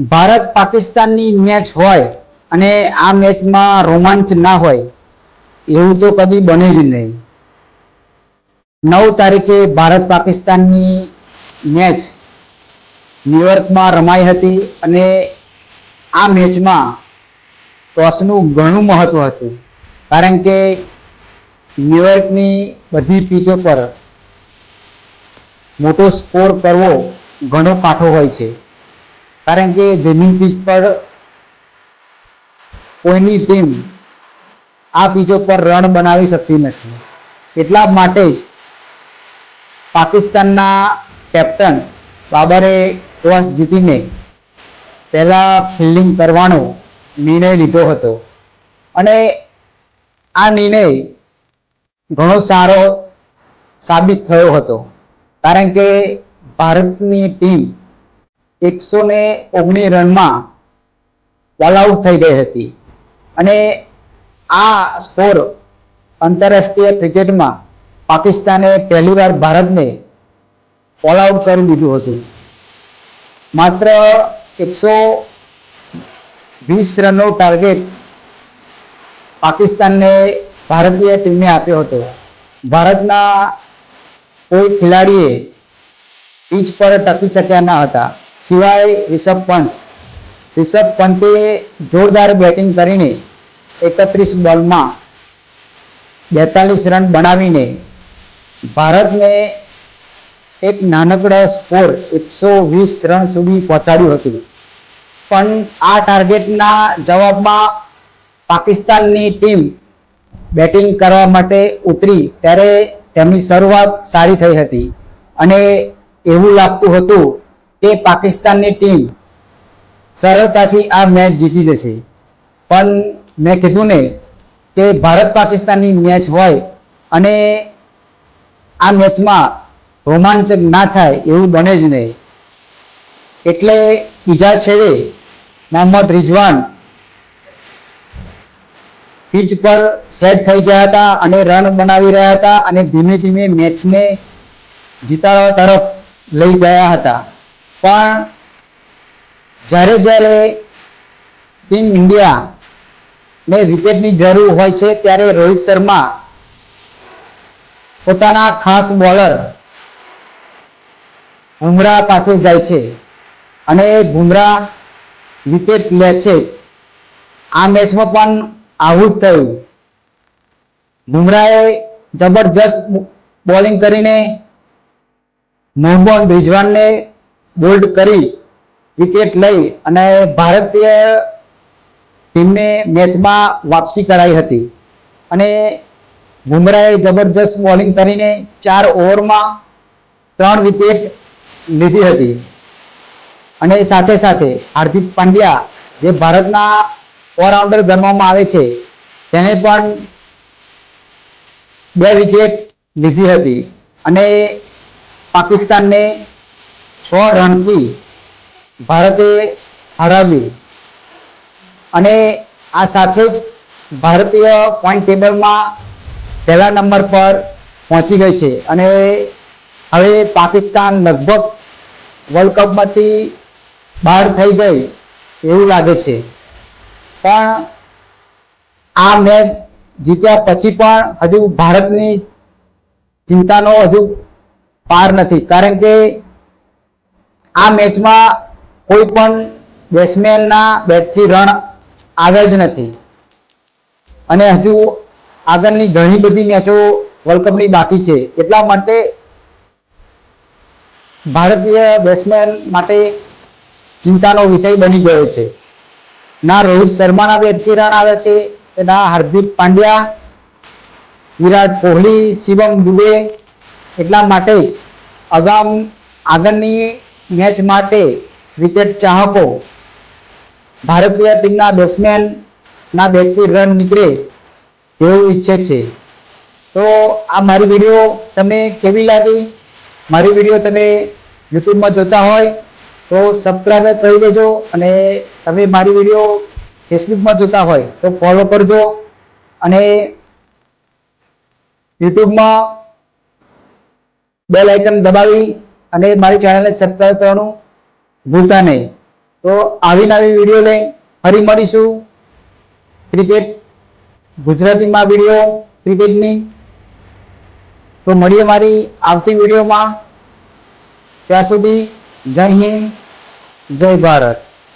ભારત પાકિસ્તાનની મેચ હોય અને આ મેચમાં રોમાંચ ના હોય, એવું તો કદી બને જ નહીં. નવ તારીખે ભારત પાકિસ્તાનની મેચ ન્યુયોર્કમાં રમાઈ હતી અને આ મેચમાં ટોસનું ઘણું મહત્વ હતું. કારણ કે ન્યુયોર્કની બધી પીચો પર મોટો સ્કોર કરવો ઘણો કાઠો હોય છે. કારણ કે જમીન પીચ પર કોઈની ટીમ આ પીચો પર રન બનાવી શકતી નથી. એટલા માટે જ પાકિસ્તાનના કેપ્ટન બાબરે ટોસ જીતીને પહેલા ફિલ્ડિંગ કરવાનો નિર્ણય લીધો હતો. અને આ નિર્ણય ઘણો સારો સાબિત થયો હતો. કારણ કે ભારતની ટીમ એકસો ને ઓગણીસ રનમાં ઓલ આઉટ થઈ ગઈ હતી. અને આ સ્કોર આંતરરાષ્ટ્રીય ક્રિકેટમાં પાકિસ્તાને પહેલીવાર ભારતને ઓલ આઉટ કરી દીધું હતું. માત્ર એકસો વીસ રનનો ટાર્ગેટ પાકિસ્તાનને ભારતીય ટીમને આપ્યો હતો. ભારતના કોઈ ખેલાડીએ પીચ પર ટકી શક્યા ન હતા. સિવાય રિષભ પંત. રિષભ પંતે જોરદાર બેટિંગ કરીને એકત્રીસ બોલમાં બેતાલીસ રન બનાવીને ભારતને એક નાનકડા સ્કોર એકસો વીસ રન સુધી પહોંચાડ્યું હતું. પણ આ ટાર્ગેટના જવાબમાં પાકિસ્તાનની ટીમ બેટિંગ કરવા માટે ઉતરી ત્યારે તેમની શરૂઆત સારી થઈ હતી. અને એવું લાગતું હતું કે પાકિસ્તાનની ટીમ. સરળતાથી આ મેચ જીતી જશે. પણ મેં કીધું ને કે ભારત પાકિસ્તાનની મેચ હોય અને આ મેચમાં રોમાંચક ના થાય એવું બને જ નહીં. એટલે બીજા છેડે મોહમ્મદ રિઝવાન પીચ પર સેટ થઈ ગયા હતા અને રન બનાવી રહ્યા હતા અને ધીમે ધીમે મેચને જીતાડવા તરફ લઈ ગયા હતા. પણ જ્યારે જ્યારે ટીમ ઇન્ડિયા ને વિકેટની જરૂર હોય છે, ત્યારે રોહિત શર્મા પોતાના ખાસ બોલર બુમરાહ પાસે જાય છે અને બુમરાહ વિકેટ લે છે. આ મેચમાં પણ આવું જ થયું. બુમરાહે જબરજસ્ત બોલિંગ કરીને મોહમ્મદ રિઝવાનને બોલ્ડ કરી, વિકેટ લઈ અને ભારતીય ટીમને મેચમાં વાપસી કરાઈ હતી. અને બુમરાએ જબરજસ્ત બોલિંગ કરીને ચાર ઓવરમાં ત્રણ વિકેટ લીધી હતી. અને સાથે સાથે હાર્દિક પાંડ્યા, જે ભારતના ઓલરાઉન્ડર ગણવામાં આવે છે, તેને પણ બે વિકેટ લીધી હતી. અને પાકિસ્તાનને છ રણથી ભારતે હરાવ્યું. અને આ સાથે જ ભારતીય પોઈન્ટ ટેબલમાં પહેલા નંબર પર પહોંચી ગઈ છે. અને હવે પાકિસ્તાન લગભગ વર્લ્ડ કપમાંથી બહાર થઈ ગઈ એવું લાગે છે. પણ આ મેચ જીત્યા પછી પણ હજુ ભારતની ચિંતાનો હજુ પાર નથી. કારણ કે આ મેચમાં કોઈ પણ બેટ્સમેનના બેટથી રન આવે જ નથી. અને હજુ આગળની ઘણી બધી મેચો વર્લ્ડ કપની બાકી છે. એટલા માટે ભારતીય બેટ્સમેન માટે ચિંતાનો વિષય બની ગયો છે. ના રોહિત શર્માના બેટથી રન આવે છે કે ના હાર્દિક પાંડ્યા, વિરાટ કોહલી, શિવમ દુબે, એટલા માટે જ અગામ આગળની મેચ માટે ક્રિકેટ ચાહકો ભારતીય ટીમના બેટ્સમેન ના બેટથી રન નીકળે તેવું ઈચ્છે છે. તો આ મારી વીડિયો તમે કેવી લાગી? મારી વીડિયો તમે યુટ્યુબમાં જોતા હોય તો સબસ્ક્રાઈબ કરી દેજો અને તમે મારી વીડિયો ફેસબુકમાં જોતા હોય તો ફોલો કરજો અને યુટ્યુબમાં બેલ આઇકન દબાવી અને મારી ચેનલને સબસ્ક્રાઈબ કરવાનું ભૂલતા નહીં. તો આવી નવી વીડિયો લઈ ફરી મળીશું. ક્રિકેટ ગુજરાતીમાં વીડિયો ક્રિકેટની તો મળીએ મારી આવતી વિડીયોમાં ત્યાં સુધી જય હિન્દ, જય ભારત.